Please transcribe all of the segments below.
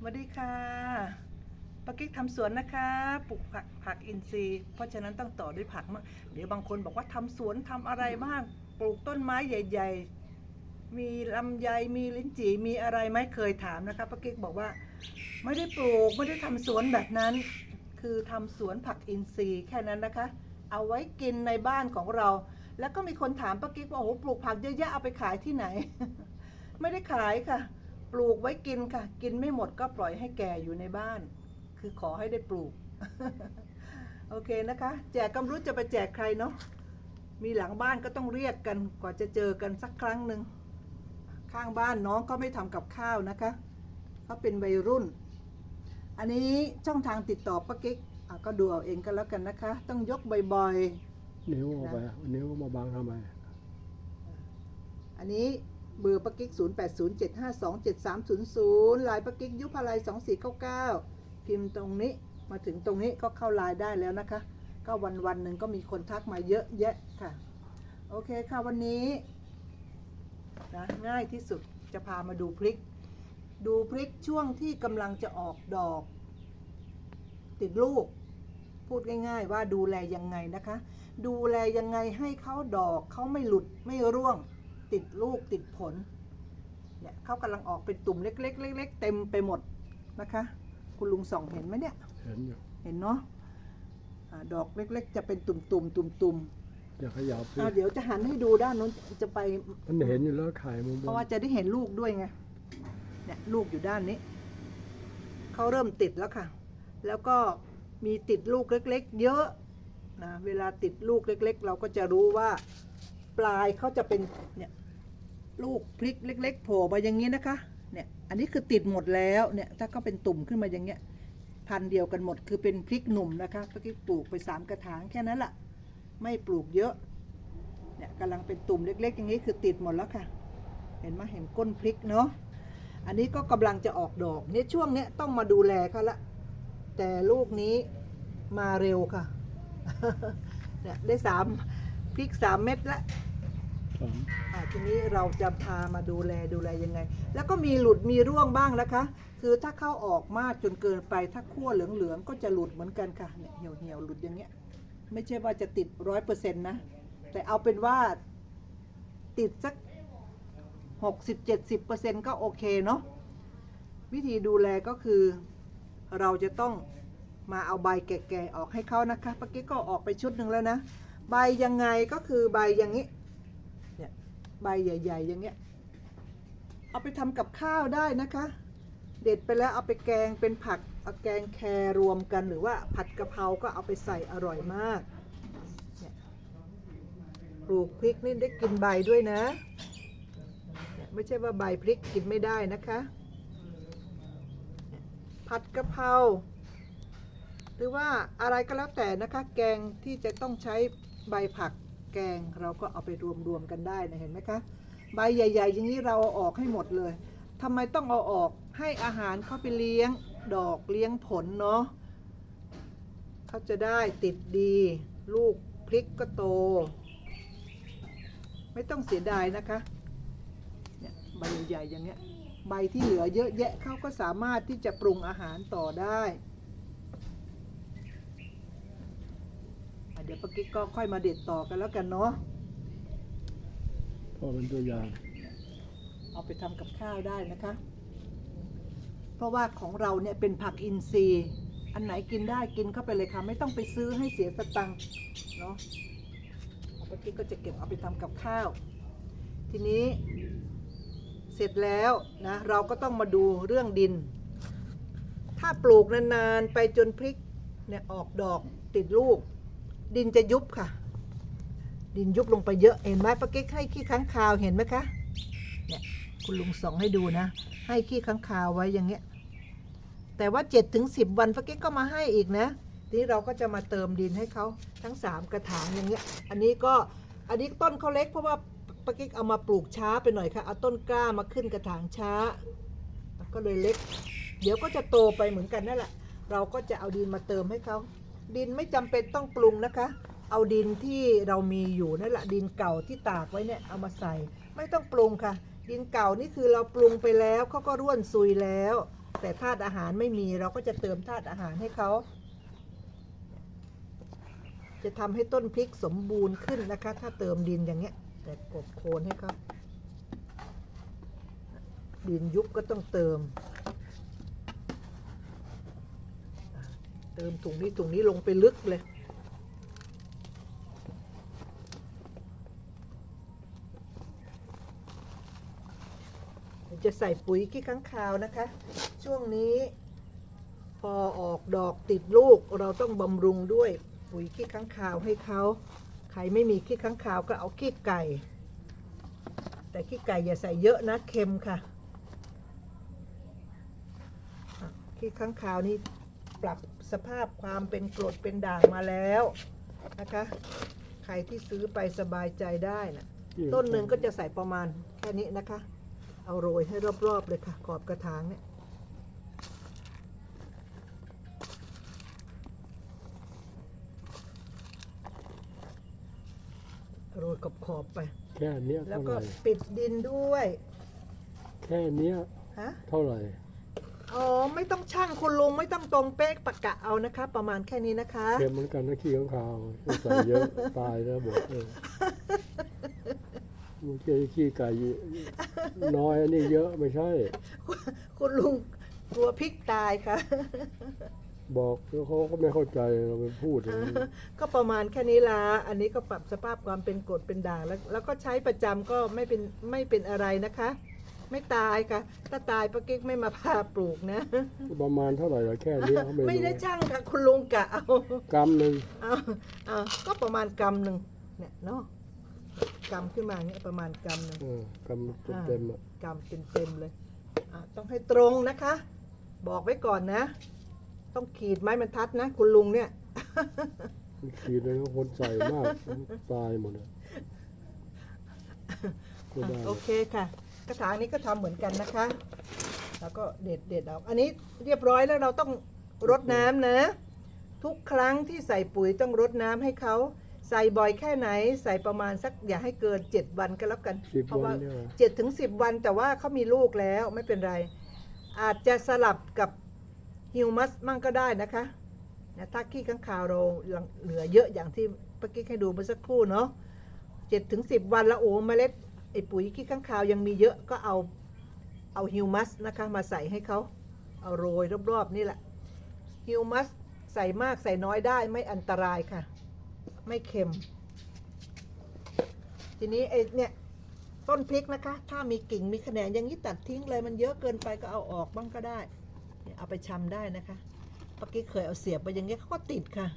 สวัสดีค่ะปากิ๊กทำสวนนะคะปลูกผักผักอินทรีย์ เพราะฉะนั้นต้องต่อด้วยผักมากเดี๋ยวบางคนบอกว่าทำสวนทำอะไรบ้างปลูกต้นไม้ใหญ่ ๆ มีลำไยมีลิ้นจี่มีอะไรไหมเคยถามนะคะปากิ๊กบอกว่า ไม่ได้ปลูกไม่ได้ทำสวนแบบนั้น คือทำสวนผักอินทรีย์แค่นั้นนะคะ เอาไว้กินในบ้านของเรา แล้วก็มีคนถามปากิ๊กว่าโอ้โหปลูกผักเยอะแยะเอาไปขายที่ไหน ไม่ได้ขายค่ะ ปลูกไว้กินค่ะ กินไม่หมดก็ปล่อยให้แก่อยู่ในบ้าน คือขอให้ได้ปลูก โอเคนะคะ แจกกำรู้จะไปแจกใครเนาะมีหลังบ้านก็ต้องเรียกกันกว่าจะเจอกันสักครั้งหนึ่งข้างบ้านน้องก็ไม่ทำกับข้าวนะคะเขาเป็นวัยรุ่น อันนี้ช่องทางติดต่อป้ากิ๊กอะก็ดูเอาเองก็แล้วกันนะคะ ต้องยกบ่อยๆ นิ้วออกไปนิ้วมาบังทำไม อันนี้ เบอร์ปักกิ๊ก0 8 0 7 5 2 7 3 0 0ลายปักกิ๊กยุพาลัย2499 พิมพ์ตรงนี้มาถึงตรงนี้ก็เข้าไลน์ได้แล้วนะคะ ก็วันวันหนึ่งก็มีคนทักมาเยอะแยะค่ะ โอเคค่ะวันนี้นะง่ายที่สุดจะพามาดูพริก ดูพริกช่วงที่กำลังจะออกดอก ติดลูก พูดง่าย ๆ ว่าดูแลยังไงนะคะ ดูแลยังไงให้เขาดอกเขาไม่หลุดไม่ร่วง ติดลูกติดผล เนี่ยเขากำลังออกเป็นตุ่มเล็กๆเล็กๆเต็มไปหมดนะคะ คุณลุงส่องเห็นไหมเนี่ย เห็นอยู่เห็นเนาะอาดอกเล็ก ๆ จะเป็นตุ่มๆตุ่มอย่าขยับๆสิอ่าเดี๋ยวจะหันให้ดูด้านนู้นจะไป มันเห็นอยู่แล้วไข่มันบเพนราะว่าจะได้เห็นลูกด้วยไง เนี่ยลูกอยู่ด้านนี้ เขาเริ่มติดแล้วค่ะ แล้วก็มีติดลูกเล็ก ๆ เยอะนะ เวลาติดลูกเล็ก ๆ เราก็จะรู้ว่า ปลายเขาจะเป็นเนี่ย ลูกพริกเล็ก ๆโผล่มาอย่างนี้นะคะ เนี่ย อันนี้คือติดหมดแล้ว เนี่ย ถ้าเขาเป็นตุ่มขึ้นมาอย่างเงี้ย พันเดียวกันหมด คือเป็นพริกหนุ่มนะคะเมื่อกี้ปลูกไปสามกระถางแค่นั้นแหละไม่ปลูกเยอะ เนี่ยกำลังเป็นตุ่มเล็ก ๆ อย่างนี้คือติดหมดแล้วค่ะ เห็นไหมเห็นก้นพริกเนาะ อันนี้ก็กำลังจะออกดอก เนี่ยช่วงเนี้ยต้องมาดูแลเขาละ แต่ลูกนี้มาเร็วค่ะ เนี่ยได้สามพริกสามเม็ดละสอง ทีนี้เราจะพามาดูแลดูแลยังไง แล้วก็มีหลุดมีร่วงบ้างนะคะ คือถ้าเข้าออกมากจนเกินไปถ้าขั้วเหลืองๆก็จะหลุดเหมือนกันค่ะเนี่ยเหี่ยวเหี่ยวๆหลุดอย่างเงี้ย ไม่ใช่ว่าจะติดร้อยเปอร์เซ็นต์นะ แต่เอาเป็นว่าติดสักหกสิบเจ็ดสิบเปอร์เซ็นต์ก็โอเคเนาะวิธีดูแลก็คือเราจะต้องมาเอาใบแก่ๆออกให้เขานะคะเมื่อกี้ก็ออกไปชุดหนึ่งแล้วนะ ใบยังไงก็คือใบอย่างนี้เนี่ย ใบใหญ่ ๆ อย่างเงี้ย เอาไปทำกับข้าวได้นะคะ เด็ดไปแล้วเอาไปแกงเป็นผักเอาแกงแครรวมกันหรือว่าผัดกะเพราก็เอาไปใส่อร่อยมากเนี่ยปลูกพริกนี่ได้กินใบด้วยนะ ไม่ใช่ว่าใบพริกกินไม่ได้นะคะ ผัดกะเพราหรือว่าอะไรก็แล้วแต่นะคะ แกงที่จะต้องใช้ใบผัก แกงเราก็เอาไปรวมๆกันได้นะเห็นไหมคะใบใหญ่ ๆ อย่างนี้เราเอาออกให้หมดเลยทำไมต้องเอาออกให้อาหารเขาไปเลี้ยงดอกเลี้ยงผลเนาะเขาจะได้ติดดี ลูกพริกก็โต ไม่ต้องเสียดายนะคะเนี่ยใบใหญ่ๆอย่างเงี้ยใบที่เหลือเยอะแยะเขาก็สามารถที่จะปรุงอาหารต่อได้อะ เดี๋ยวปากิ๊กก็ค่อยมาเด็ดต่อกันแล้วกันเนาะพอเป็นตัวอย่าง เอาไปทำกับข้าวได้นะคะ เพราะว่าของเราเนี่ยเป็นผักอินทรีย์ อันไหนกินได้กินเข้าไปเลยค่ะ ไม่ต้องไปซื้อให้เสียสตังค์เนาะเอาไปกินก็จะเก็บเอาไปทำกับข้าว ทีนี้เสร็จแล้วนะเราก็ต้องมาดูเรื่องดิน ถ้าปลูกนานๆไปจนพริกเนี่ยออกดอกติดลูก ดินจะยุบค่ะ ดินยุบลงไปเยอะเห็นไหมปะเก๊กให้ขี้ค้างคาวเห็นไหมคะเนี่ยคุณลุงส่องให้ดูนะ ให้ขี้ค้างคาวไว้อย่างเงี้ย แต่ว่า7จ็ถึงสิวันปะเก๊กก็มาให้อีกนะทีนี้เราก็จะมาเติมดินให้เขาทั้ง 3 กระถางอย่างเงี้ย อันนี้ก็อันนี้ต้นเขาเล็กเพราะว่าปะเก๊กเอามาปลูกช้าไปหน่อยค่ะเอาต้นกล้ามาขึ้นกระถางช้า ก็เลยเล็ก เดี๋ยวก็จะโตไปเหมือนกันนั่นแหละเราก็จะเอาดินมาเติมให้เขา ดินไม่จำเป็นต้องปรุงนะคะ เอาดินที่เรามีอยู่นั่นแหละดินเก่าที่ตากไว้เนี่ยเอามาใส่ ไม่ต้องปรุงค่ะ ดินเก่านี่คือเราปรุงไปแล้วเขาก็ร่วนซุยแล้ว แต่ธาตุอาหารไม่มีเราก็จะเติมธาตุอาหารให้เขาจะทำให้ต้นพริกสมบูรณ์ขึ้นนะคะ ถ้าเติมดินอย่างเงี้ย แต่กบโคนให้เขาดินยุบก็ต้องเติม เติมถุงนี้ถุงนี้ลงไปลึกเลย จะใส่ปุ๋ยขี้ข้างคาวนะคะ ช่วงนี้ พอออกดอกติดลูกเราต้องบำรุงด้วยปุ๋ยขี้ข้างคาวให้เขาใครไม่มีขี้ข้างคาวก็เอาขี้ไก่ แต่ขี้ไก่อย่าใส่เยอะนะเค็มค่ะอะขี้ข้างคาวนี่ปรับ สภาพความเป็นกรดเป็นด่างมาแล้วนะคะ ใครที่ซื้อไปสบายใจได้นะต้นหนึ่งก็จะใส่ประมาณแค่นี้นะคะ เอาโรยให้รอบๆเลยค่ะ ขอบกระถางเนี่ยโรยกับขอบๆไป แค่เนี้ยแล้วเท่าก็ไหร่ปิดดินด้วย แค่เนี้ยฮะเท่าไหร่ อ๋อไม่ต้องช่างคุณลุงไม่ต้องตรงเป๊กปากกะเอานะคะ ประมาณแค่นี้นะคะ เค็มเหมือนกันนะขี้ข้างคาวใส่เยอะตายแล้วบอกเออมันแค่ขี้ไก่น้อยอันนี้เยอะไม่ใช่ คุณลุงกลัวพริกตายค่ะ บอกแล้วเขาก็ไม่เข้าใจเราไปพูดอย่างนี้ก็ประมาณแค่นี้ละอันนี้ก็ปรับสภาพความเป็นกรดเป็นด่างแล้ว แล้วก็ใช้ประจำก็ไม่เป็นไม่เป็นอะไรนะคะ ไม่ตายค่ะ ถ้าตายป้ากิ๊กไม่มาพาปลูกนะ ประมาณเท่าไหร่ละแค่เนี้ยเขาไม่ไม่รู้ได้ช่างค่ะคุณลุงกะเอากำหนึ่งเอาเอาก็ประมาณกำหนึ่งเนี่ยเนาะกำขึ้นมาเนี่ยประมาณกำหนึ่ง เออกำเต็มๆอะกำเต็มๆเลยอะต้องให้ตรงนะคะ บอกไว้ก่อนนะ ต้องขีดไม้บรรทัดนะ คุณลุงเนี่ย มันขีดเลยเขาคนใส่มากตายหมดเลยก็ได้อะโอเคค่ะ กระถางนี้ก็ทำเหมือนกันนะคะ แล้วก็เด็ดเด็ดเอาอันนี้เรียบร้อยแล้วเราต้องรดน้ำนะ ทุกครั้งที่ใส่ปุ๋ยต้องรดน้ำให้เขาใส่บ่อยแค่ไหน ใส่ประมาณสักอย่าให้เกิน 7 วันก็แล้วกันสิบเพราะวัว่านเนี่ยเหรอเจ็ดถึงสิบวันแต่ว่าเขามีลูกแล้วไม่เป็นไร อาจจะสลับกับฮิวมัสมั่งก็ได้นะคะนะถ้าขี้ข้างคาวเราเหลือเยอะอย่างที่เมื่อกี้ให้ดูเมื่อสักครู่เนาะเจ็ดถึงสิบวันแล้วโอ้เมล็ด ไอปุ๋ยขี้ข้างคาวยังมีเยอะก็เอาเอาฮิวมัสนะคะมาใส่ให้เขาเอาโรยรอบๆนี่แหละฮิวมัสใส่มากใส่น้อยได้ไม่อันตรายค่ะ ไม่เค็ม ทีนี้ไอเนี่ยต้นพริกนะคะ ถ้ามีกิ่งมีแขนงอย่างนี้ตัดทิ้งเลยมันเยอะเกินไปก็เอาออกบ้างก็ได้ เอาไปชำได้นะคะปกี้เคยเอาเสียบไปอย่างเงี้ยเขาก็ติดค่ะ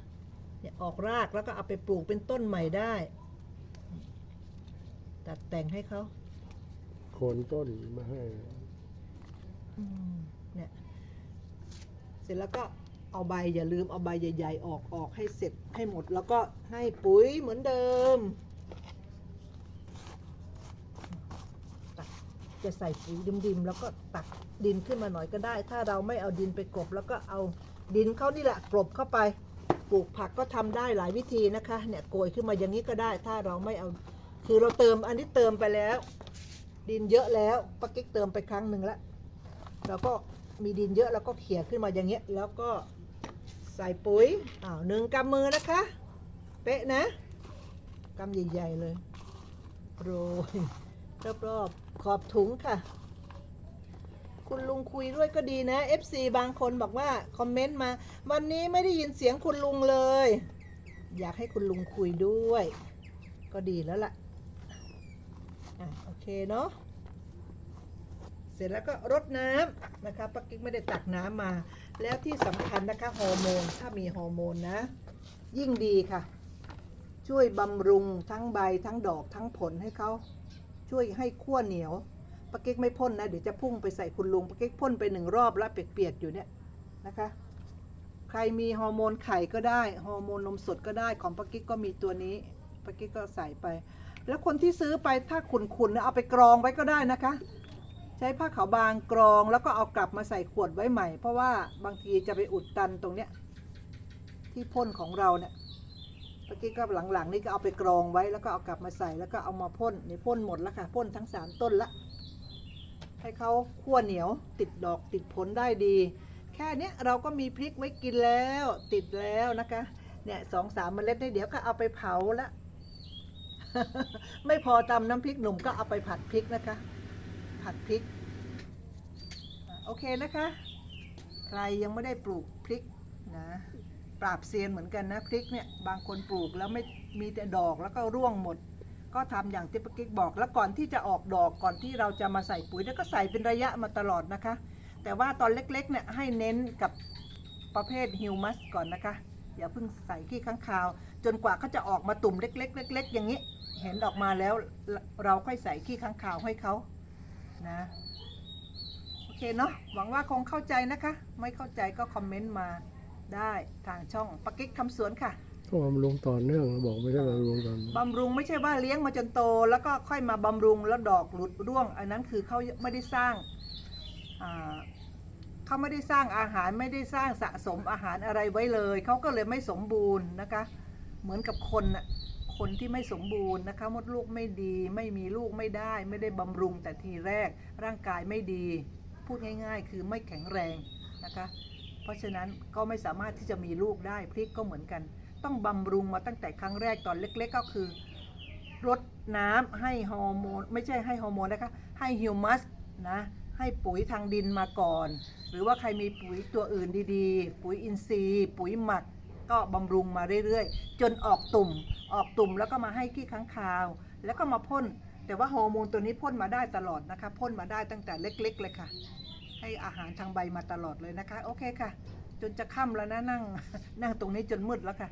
เนี่ยออกรากแล้วก็เอาไปปลูกเป็นต้นใหม่ได้ ตัดแต่งให้เขาโคนต้นมาให้ อืมเนี่ย เสร็จแล้วก็เอาใบอย่าลืมเอาใบใหญ่ๆออกออกให้เสร็จให้หมด แล้วก็ให้ปุ๋ยเหมือนเดิม จะใส่ปุ๋ยดิมๆ แล้วก็ตักดินขึ้นมาหน่อยก็ได้ ถ้าเราไม่เอาดินไปกลบ แล้วก็เอาดินเขานี่แหละกลบเข้าไป ปลูกผักก็ทำได้หลายวิธีนะคะ เนี่ยโกยขึ้นมาอย่างนี้ก็ได้ ถ้าเราไม่เอา คือเราเติมอันนี้เติมไปแล้ว ดินเยอะแล้วปักกิ๊กเติมไปครั้งหนึ่งแล้วเราก็มีดินเยอะแล้วก็เขี่ยขึ้นมาอย่างเงี้ย แล้วก็ใส่ปุ๋ยอ้าวหนึ่งกำมือนะคะ เป๊ะนะกำใหญ่ๆเลยโรยรอบๆขอบถุงค่ะ คุณลุงคุยด้วยก็ดีนะ FC บางคนบอกว่า คอมเมนต์มา วันนี้ไม่ได้ยินเสียงคุณลุงเลย อยากให้คุณลุงคุยด้วย ก็ดีแล้วล่ะ อะโอเคเนาะเสร็จแล้วก็รดน้ำนะคะปักกิ๊กไม่ได้ตักน้ำมา แล้วที่สำคัญนะคะฮอร์โมนถ้ามีฮอร์โมนนะ ยิ่งดีค่ะ ช่วยบำรุงทั้งใบทั้งดอกทั้งผลให้เขาช่วยให้ขั้วเหนียวปาเก๊กไม่พ่นนะ เดี๋ยวจะพุ่งไปใส่คุณลุงปาเก๊กพ่นไปหนึ่งรอบแล้วเปียกๆอยู่เนี่ยนะคะใครมีฮอร์โมนไข่ก็ได้ฮอร์โมนนมสดก็ได้ของปาเก๊กก็มีตัวนี้ปาเก๊กก็ใส่ไป แล้วคนที่ซื้อไปถ้าขุนๆนะเอาไปกรองไว้ก็ได้นะคะ ใช้ผ้าขาวบางกรองแล้วก็เอากลับมาใส่ขวดไว้ใหม่ เพราะว่าบางทีจะไปอุดตันตรงเนี้ยที่พ่นของเราเนี่ยเมื่อกี้ก็หลังๆ นี่ก็เอาไปกรองไว้แล้วก็เอากลับมาใส่แล้วก็เอามาพ่นนี่พ่นหมดแล้วค่ะพ่นทั้งสามต้นละให้เขาคั่วเหนียวติดดอกติดผลได้ดี แค่นี้เราก็มีพริกไว้กินแล้วติดแล้วนะคะเนี่ยสองสามเมล็ดเนี่ยเดี๋ยวก็เอาไปเผาละ ไม่พอตำน้ำพริกหนุ่มก็เอาไปผัดพริกนะคะ ผัดพริก โอเคนะคะ ใครยังไม่ได้ปลูกพริกนะ ปราบเซียนเหมือนกันนะพริกเนี่ย บางคนปลูกแล้วไม่มีแต่ดอกแล้วก็ร่วงหมด ก็ทำอย่างที่ปกิ๊กบอกแล้วก่อนที่จะออกดอกก่อนที่เราจะมาใส่ปุ๋ยแล้วก็ใส่เป็นระยะมาตลอดนะคะ แต่ว่าตอนเล็กๆเนี่ยให้เน้นกับประเภทฮิวมัสก่อนนะคะอย่าเพิ่งใส่ขี้ข้างคาว จนกว่าเขาจะออกมาตุ่มเล็กๆเล็กๆอย่างนี้ เห็นออกมาแล้วเราค่อยใส่ขี้ข้างคาวให้เขานะโอเคเนาะหวังว่าคงเข้าใจนะคะ ไม่เข้าใจก็คอมเมนต์มาได้ทางช่องปากิ๊กทำสวนค่ะก็บำรุงต่อเนื่องบอกไม่ใช่บำรุงกันบำรุงไม่ใช่ว่าเลี้ยงมาจนโต แล้วก็ค่อยมาบำรุงแล้วดอกหลุดร่วง อันนั้นคือเขาไม่ได้สร้างอ่าเขาไม่ได้สร้างอาหารไม่ได้สร้างสะสมอาหารอะไรไว้เลย เขาก็เลยไม่สมบูรณ์นะคะ เหมือนกับคนน่ะ คนที่ไม่สมบูรณ์นะคะมดลูกไม่ดี ไม่มีลูกไม่ได้ ไม่ได้บำรุงแต่ทีแรก ร่างกายไม่ดี พูดง่าย ๆ คือไม่แข็งแรงนะคะ เพราะฉะนั้นก็ไม่สามารถที่จะมีลูกได้พริกก็เหมือนกัน ต้องบำรุงมาตั้งแต่ครั้งแรกตอนเล็ก ๆ ก็คือรดน้ำให้ฮอร์โมนไม่ใช่ให้ฮอร์โมนนะคะ ให้ฮิวมัสนะให้ปุ๋ยทางดินมาก่อน หรือว่าใครมีปุ๋ยตัวอื่นดีๆ ปุ๋ยอินทรีย์ ปุ๋ยหมัก ก็บำรุงมาเรื่อยๆ จนออกตุ่มออกตุ่มแล้วก็มาให้ขี้ค้างคาว แล้วก็มาพ่น แต่ว่าฮอร์โมนตัวนี้พ่นมาได้ตลอดนะคะพ่นมาได้ตั้งแต่เล็ก ๆ เลยค่ะ ให้อาหารทางใบมาตลอดเลยนะคะ โอเคค่ะ จนจะค่ำแล้วนะนั่งนั่งตรงนี้จนมืดแล้วค่ะ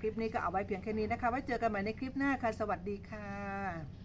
คลิปนี้ก็เอาไว้เพียงแค่นี้นะคะ ไว้เจอกันใหม่ในคลิปหน้าค่ะ สวัสดีค่ะ